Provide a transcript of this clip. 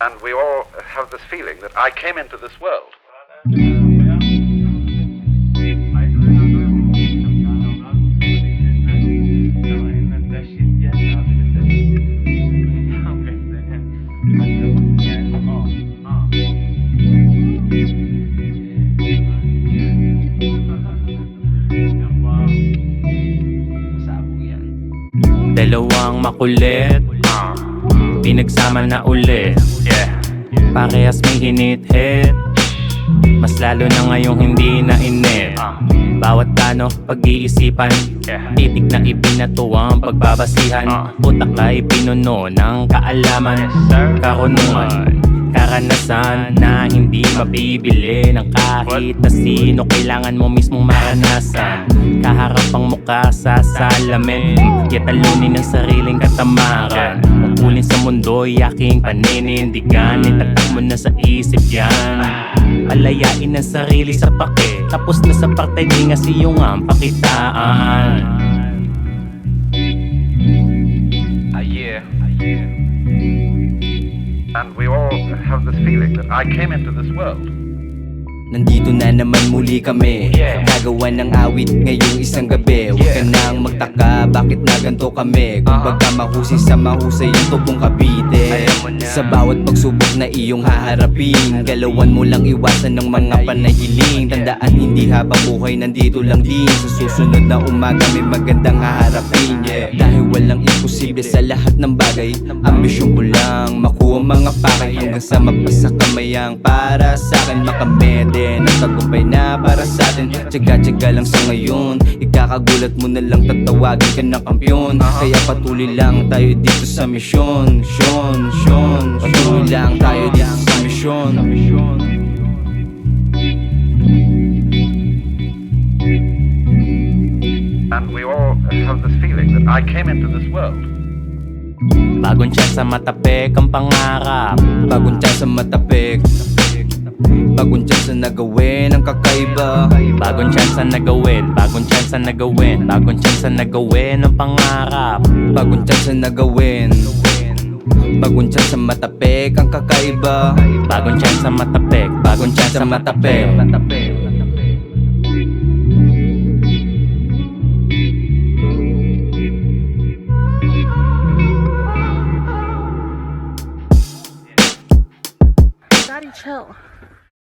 And we all have this feeling that I came into this world. Dalawang makulit Pinagsama na ulit Parehas may hinit-hit Mas lalo na ngayong hindi na init. Bawat plano pag-iisipan. Titik na ibinatuang pagbabasihan. Utak ay pinuno ng kaalaman. Karunungan Karanasan na hindi mabibili ng kahit na sino. Kailangan mo mismo maranasan. Kaharap ang mukha sa salamin. Yatalunin ang sariling katamaran Mungkulin sa mundo'y aking paninindigan Itatak mo na sa isip yan. Alayain ang sarili sa pake Tapos na sa parte di nga siyong ang pakitaan. And we all have this feeling that I came into this world. Nandito na naman muli kami Gagawa ng awit ngayong isang gabi. Huwag ka nang magtaka bakit na ganito kami? Kung mahusay sa mahusay ang tubong kabite. Sa bawat pagsubok na iyong haharapin Galawan mo lang iwasan ng mga panahiling. Tandaan hindi habang buhay nandito lang din. Sa susunod na umaga may magandang haharapin yeah. Dahil walang imposible sa lahat ng bagay Ambisyon ko lang makuha mga pakay Hanggang sa mapasa kamayang. Para sa akin makamede Ang tagumpay na para sa atin Tsaga-tsaga lang sa ngayon. Ikakagulat mo na lang tatawagin ka na kampiyon. Kaya patuloy lang tayo dito sa misyon. Misyon, misyon Patuloy lang tayo dito sa misyon. And we all have this feeling that I came into this world. Bagong tsansa matapik ang pangarap Bagong tsansa matapik Bagong chance na nagawin ang kakaiba Bagong chance na nagawin Bagong chance na nagawin Bagong chance na nagawin ang pangarap Bagong chance na nagawin Bagong chance na matapik ang kakaiba Bagong chance na matapik Bagong chance na matapik, matapik. chill.